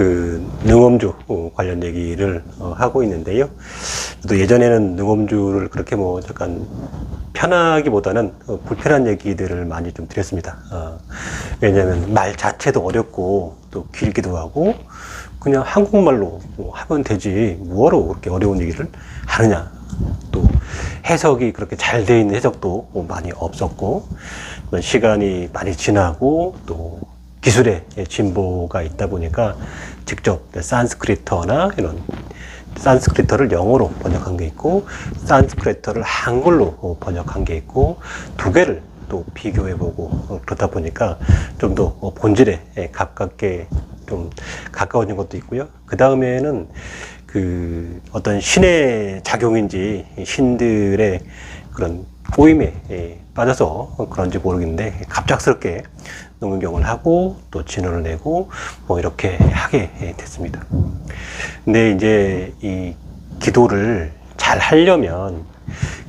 그 능엄주 어, 관련 얘기를 어, 하고 있는데요. 또 예전에는 능엄주를 그렇게 뭐 약간 편하기보다는 어, 불편한 얘기들을 많이 좀 드렸습니다. 어, 왜냐하면 말 자체도 어렵고 또 길기도 하고 그냥 한국말로 뭐 하면 되지 뭐하러 그렇게 어려운 얘기를 하느냐. 또 해석이 그렇게 잘 돼 있는 해석도 뭐 많이 없었고 또 시간이 많이 지나고 또 기술의 진보가 있다 보니까 직접 산스크리트어나 이런 산스크리트어를 영어로 번역한 게 있고 산스크리트어를 한글로 번역한 게 있고 두 개를 또 비교해보고 그러다 보니까 좀 더 본질에 가깝게 좀 가까워진 것도 있고요. 그 다음에는 그 어떤 신의 작용인지 신들의 그런 꼬임에 예, 빠져서 그런지 모르겠는데 갑작스럽게 농경을 하고 또 진호를 내고 뭐 이렇게 하게 됐습니다. 근데 이제 이 기도를 잘 하려면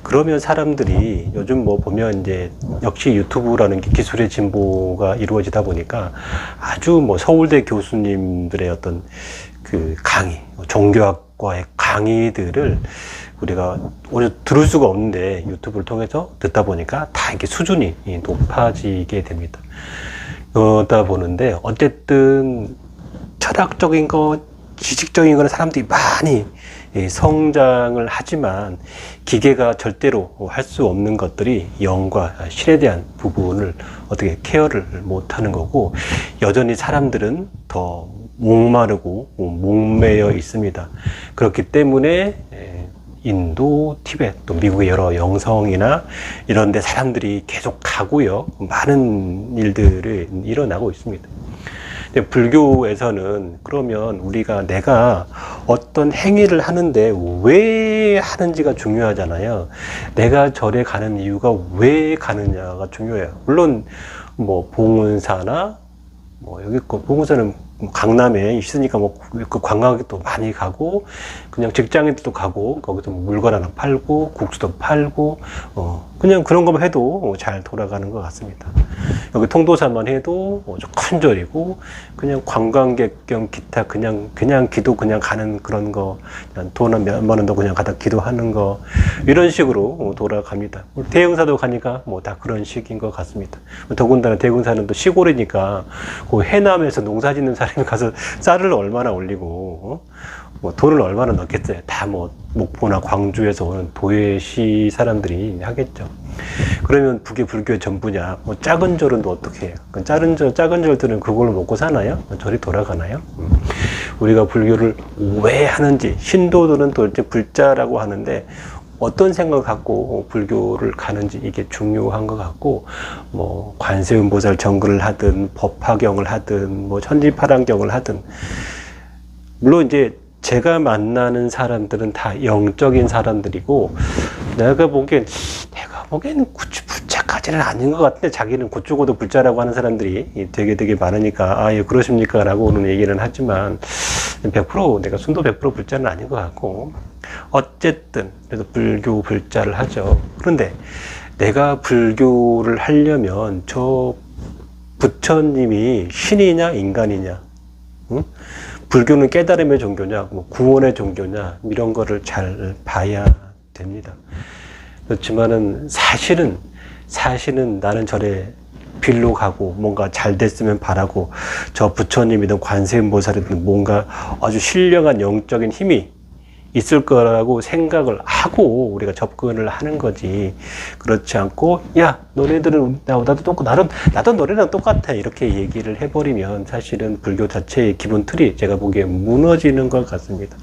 그러면 사람들이 요즘 뭐 보면 이제 역시 유튜브라는 게 기술의 진보가 이루어지다 보니까 아주 뭐 서울대 교수님들의 어떤 그 강의, 종교학 과의 강의들을 우리가 오히려 들을 수가 없는데 유튜브를 통해서 듣다 보니까 다 이게 수준이 높아지게 됩니다. 그러다 보는데 어쨌든 철학적인 거, 지식적인 거는 사람들이 많이 예, 성장을 하지만 기계가 절대로 할 수 없는 것들이 영과 실에 대한 부분을 어떻게 케어를 못 하는 거고 여전히 사람들은 더 목마르고 목매여 있습니다. 그렇기 때문에 예, 인도, 티베트, 또 미국의 여러 영성이나 이런 데 사람들이 계속 가고요. 많은 일들이 일어나고 있습니다. 불교에서는 그러면 우리가 내가 어떤 행위를 하는데 왜 하는지가 중요하잖아요. 내가 절에 가는 이유가 왜 가느냐가 중요해요. 물론 뭐 봉은사나 뭐 여기 거 봉은사는 뭐 강남에 있으니까 뭐 그 관광객도 많이 가고 그냥 직장인들도 가고 거기서 뭐 물건 하나 팔고 국수도 팔고 어 그냥 그런 것만 해도 잘 돌아가는 것 같습니다. 여기 통도사만 해도 어, 큰 절이고 그냥 관광객 겸 기타 그냥 그냥 기도 그냥 가는 그런 거 그냥 돈 몇만 원도 그냥 가다 기도하는 거 이런 식으로 어, 돌아갑니다. 대흥사도 가니까 뭐 다 그런 식인 것 같습니다. 더군다나 대흥사는 또 시골이니까 그 해남에서 농사 짓는 사람 이 가서 쌀을 얼마나 올리고 어? 뭐 돈을 얼마나 넣겠어요. 다 뭐 목포나 광주에서 오는 도예시 사람들이 하겠죠. 그러면 북이 불교의 전부냐? 뭐 작은 절은 또 어떻게 해요? 그 작은 절, 작은 절들은 그걸로 먹고 사나요? 절이 돌아가나요? 음. 우리가 불교를 왜 하는지 신도들은 또 이제 불자라고 하는데 어떤 생각을 갖고 불교를 가는지 이게 중요한 것 같고 뭐 관세음보살 정글을 하든 법화경을 하든 뭐 천지파랑경을 하든. 물론 이제 제가 만나는 사람들은 다 영적인 사람들이고 내가 보기엔 내가 보기엔 굳이 불자까지는 아닌 것 같은데 자기는 고추고도 불자라고 하는 사람들이 되게 되게 많으니까 아예 그러십니까? 라고 는 얘기는 하지만 100% 내가 순도 100% 불자는 아닌 것 같고 어쨌든 그래서 불교 불자를 하죠 그런데 내가 불교를 하려면 저 부처님이 신이냐 인간이냐 응? 불교는 깨달음의 종교냐, 뭐 구원의 종교냐, 이런 거를 잘 봐야 됩니다. 그렇지만은 사실은, 사실은 나는 절에 빌로 가고 뭔가 잘 됐으면 바라고 저 부처님이든 관세음보살이든 뭔가 아주 신령한 영적인 힘이 있을 거라고 생각을 하고 우리가 접근을 하는 거지. 그렇지 않고, 야, 너네들은, 나, 나도 똑같, 나름, 나도 너네랑 똑같아. 이렇게 얘기를 해버리면 사실은 불교 자체의 기본 틀이 제가 보기에 무너지는 것 같습니다.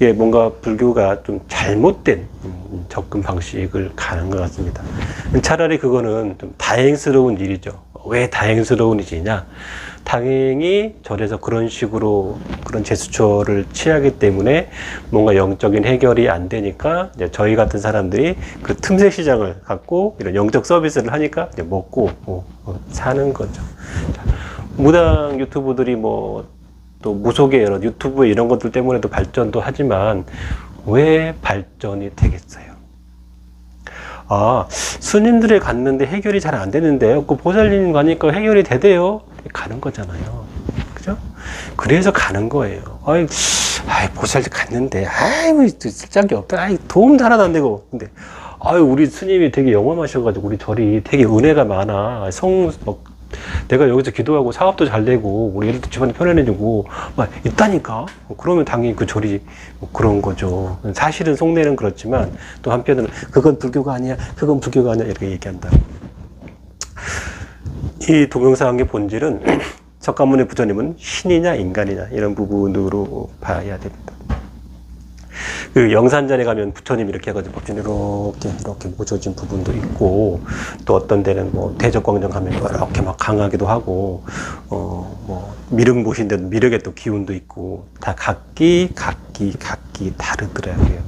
예, 뭔가 불교가 좀 잘못된 음, 접근 방식을 가는 것 같습니다. 차라리 그거는 좀 다행스러운 일이죠. 왜 다행스러운 일이냐? 당연히 절에서 그런 식으로 그런 제스처를 취하기 때문에 뭔가 영적인 해결이 안 되니까 저희 같은 사람들이 그 틈새 시장을 갖고 이런 영적 서비스를 하니까 이제 먹고 어, 어, 사는 거죠. 자, 무당 유튜브들이 뭐 또 무속의 여러 유튜브 이런 것들 때문에도 발전도 하지만 왜 발전이 되겠어요? 아, 스님들에 갔는데 해결이 잘 안 되는데요. 그 보살님 가니까 해결이 되대요. 가는 거잖아요. 그죠? 그래서 가는 거예요. 아이, 아이 보살도 갔는데, 아이, 뭐, 쓸짝이 없다. 아이, 도움도 하나도 안 되고. 근데, 아유, 우리 스님이 되게 영험하셔가지고, 우리 절이 되게 은혜가 많아. 성, 뭐, 내가 여기서 기도하고 사업도 잘 되고, 우리 애들도 집안에 편안해지고, 막, 있다니까? 뭐 그러면 당연히 그 절이 뭐 그런 거죠. 사실은 속내는 그렇지만, 또 한편으로는, 그건 불교가 아니야, 그건 불교가 아니야, 이렇게 얘기한다. 이 동영상의 본질은 석가모니 부처님은 신이냐 인간이냐 이런 부분으로 봐야 됩니다. 그 영산전에 가면 부처님 이렇게 해가지고 법전 이렇게 이렇게 모셔진 부분도 있고 또 어떤 데는 뭐 대적광정 가면 또 이렇게 막 강하기도 하고 어뭐 미륵 모신데도 미륵에 또 기운도 있고 다 각기 각기 각기 다르더라고요.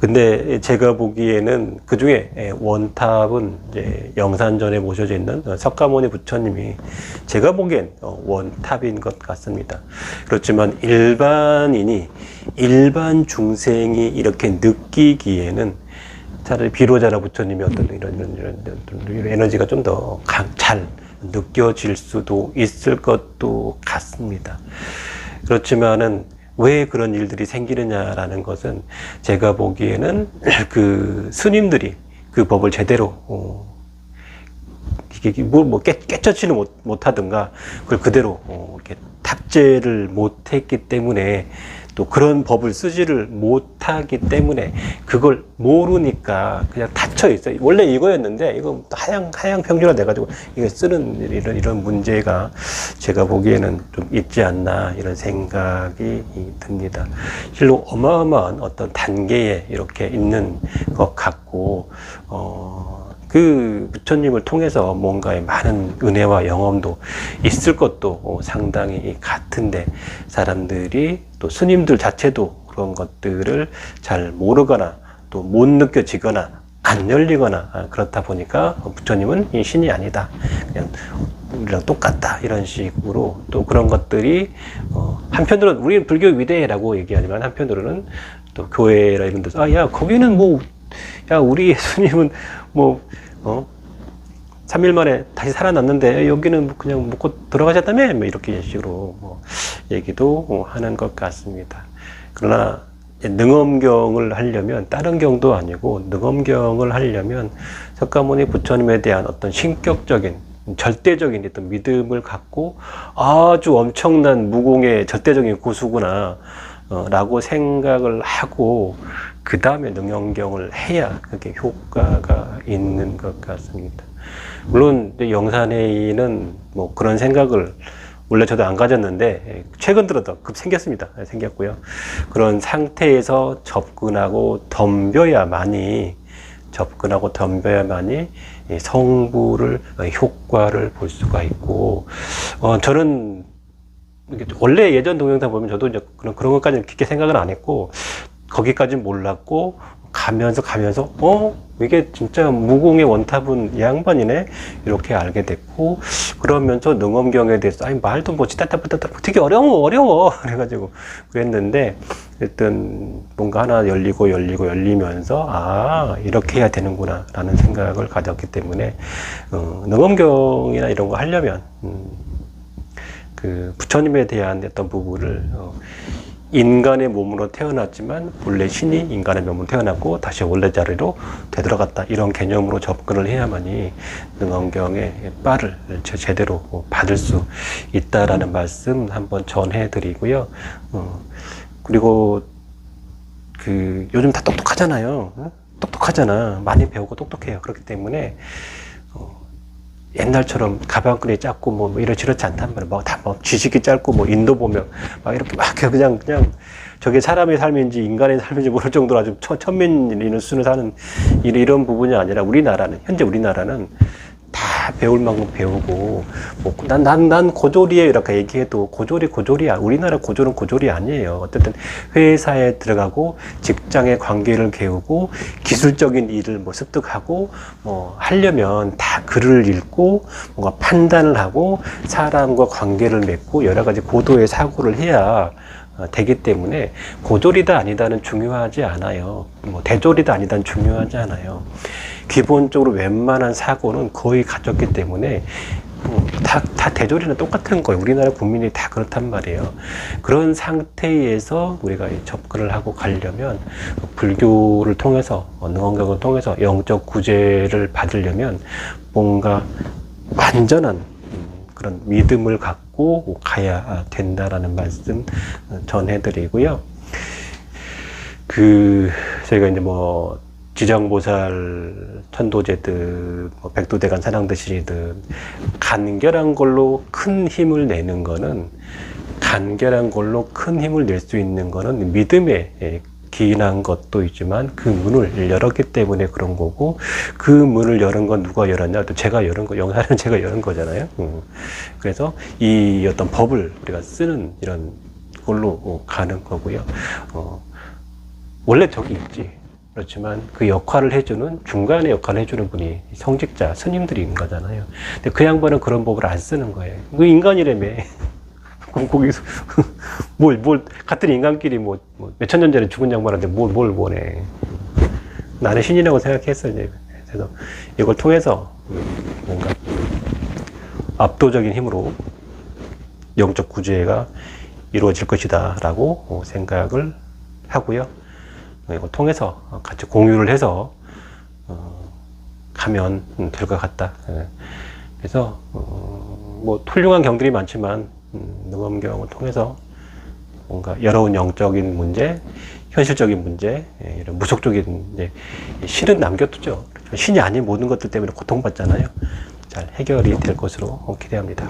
근데 제가 보기에는 그 중에 원탑은 이제 영산전에 모셔져 있는 석가모니 부처님이 제가 보기엔 어, 원탑인 것 같습니다. 그렇지만 일반인이 일반 중생이 이렇게 느끼기에는 차라리 비로자나 부처님이 어떤 이런 이런, 이런, 이런 에너지가 좀 더 잘 느껴질 수도 있을 것도 같습니다. 그렇지만은 왜 그런 일들이 생기느냐라는 것은 제가 보기에는 그 스님들이 그 법을 제대로 어, 이게 뭐, 뭐 깨, 깨쳐치는 못, 못하든가 그걸 그대로 어, 이렇게 탑재를 못했기 때문에 또 그런 법을 쓰지를 못하기 때문에 그걸 모르니까 그냥 닫혀 있어요. 원래 이거였는데 이거 하향 하향 평준화 돼가지고 이거 쓰는 이런 이런 문제가 제가 보기에는 좀 있지 않나 이런 생각이 듭니다. 실로 어마어마한 어떤 단계에 이렇게 있는 것 같고 어. 그 부처님을 통해서 뭔가의 많은 은혜와 영험도 있을 것도 상당히 같은데 사람들이 또 스님들 자체도 그런 것들을 잘 모르거나 또 못 느껴지거나 안 열리거나 그렇다 보니까 부처님은 이 신이 아니다. 그냥 우리랑 똑같다. 이런 식으로 또 그런 것들이 어 한편으로는 우리는 불교 위대라고 얘기하지만 한편으로는 또 교회라 이런 데서 아, 야, 거기는 뭐, 야, 우리 예수님은 뭐, 어? 3일 만에 다시 살아났는데 여기는 뭐 그냥 먹고 들어가셨다며 뭐 이렇게 식으로 뭐 얘기도 하는 것 같습니다. 그러나 능엄경을 하려면 다른 경도 아니고 능엄경을 하려면 석가모니 부처님에 대한 어떤 신격적인 절대적인 어떤 믿음을 갖고 아주 엄청난 무공의 절대적인 고수구나 어, 라고 생각을 하고 그 다음에 능엄경을 해야 그게 효과가 있는 것 같습니다. 물론 영산회의는 뭐 그런 생각을 원래 저도 안 가졌는데 최근 들어 더급 생겼습니다. 생겼고요. 그런 상태에서 접근하고 덤벼야만이 접근하고 덤벼야만이 이 성부를 효과를 볼 수가 있고 어 저는 원래 예전 동영상 보면 저도 이제 그런 그런 것까지는 깊게 생각은 안 했고 거기까지는 몰랐고 가면서 가면서 어? 이게 진짜 무공의 원탑은 이 양반이네? 이렇게 알게 됐고 그러면서 능엄경에 대해서 아니 말도 뭐 지따따따따 되게 어려워 어려워. 그래가지고 그랬는데 일단 뭔가 하나 열리고 열리고 열리면서 아 이렇게 해야 되는구나 라는 생각을 가졌기 때문에 어, 능엄경이나 이런 거 하려면 음, 그 부처님에 대한 어떤 부분을 어, 인간의 몸으로 태어났지만 본래 신이 인간의 몸으로 태어났고 다시 원래 자리로 되돌아갔다 이런 개념으로 접근을 해야만이 능엄경의 빠를 제대로 받을 수 있다라는 말씀 한번 전해드리고요. 어, 그리고 그 요즘 다 똑똑하잖아요. 어? 똑똑하잖아. 많이 배우고 똑똑해요. 그렇기 때문에 어, 옛날처럼 가방끈이 짧고 뭐 이렇지렇지 않단 말이에요. 뭐다뭐 지식이 짧고 뭐 인도 보면 막 이렇게 막 그냥 그냥 저게 사람의 삶인지 인간의 삶인지 모를 정도로 아주 천, 천민이는 수는 사는 이런 부분이 아니라 우리나라는 현재 우리나라는 다 배울 만큼 배우고 뭐난난 난 고졸이에요. 이렇게 얘기해도 고졸이 고졸이야. 우리나라 고졸은 고졸이 아니에요. 어쨌든 회사에 들어가고 직장의 관계를 배우고 기술적인 일을 뭐 습득하고 뭐 하려면 다 글을 읽고 뭔가 판단을 하고 사람과 관계를 맺고 여러 가지 고도의 사고를 해야 어, 되기 때문에 고졸이다 아니다는 중요하지 않아요. 뭐 대졸이다 아니다는 중요하지 않아요. 기본적으로 웬만한 사고는 거의 갖췄기 때문에 음, 다, 다 대조리는 똑같은 거예요. 우리나라 국민이 다 그렇단 말이에요. 그런 상태에서 우리가 이 접근을 하고 가려면 불교를 통해서 어, 능원경을 통해서 영적 구제를 받으려면 뭔가 완전한 음, 그런 믿음을 갖고 가야 된다라는 말씀 어, 전해드리고요. 그 저희가 이제 뭐 지정보살 천도제든 뭐 백도대간 사랑드시리든 간결한 걸로 큰 힘을 내는 거는 간결한 걸로 큰 힘을 낼 수 있는 거는 믿음에 예, 기인한 것도 있지만 그 문을 열었기 때문에 그런 거고 그 문을 열은 건 누가 열었냐 또 제가 열은 거 영사는 제가 열은 거잖아요 음. 그래서 이 어떤 법을 우리가 쓰는 이런 걸로 어, 가는 거고요 어, 원래 저기 있지. 그렇지만 그 역할을 해주는 중간에 역할을 해주는 분이 성직자 스님들인 거잖아요. 근데 그 양반은 그런 법을 안 쓰는 거예요. 그 인간이라며. 그럼 거기서 뭘, 뭘 같은 인간끼리 뭐, 뭐 몇천 년 전에 죽은 양반한테 뭘, 뭘 원해. 나는 신이라고 생각했어 이제. 그래서 이걸 통해서 뭔가 압도적인 힘으로 영적 구제가 이루어질 것이다 라고 생각을 하고요. 이걸 통해서 같이 공유를 해서 어, 가면 될 것 같다. 예. 그래서 어, 뭐 훌륭한 경들이 많지만 음, 능엄경을 통해서 뭔가 여러운 영적인 문제, 현실적인 문제, 예, 이런 무속적인 이제 신은 남겨두죠. 신이 아닌 모든 것들 때문에 고통받잖아요. 잘 해결이 될 것으로 기대합니다.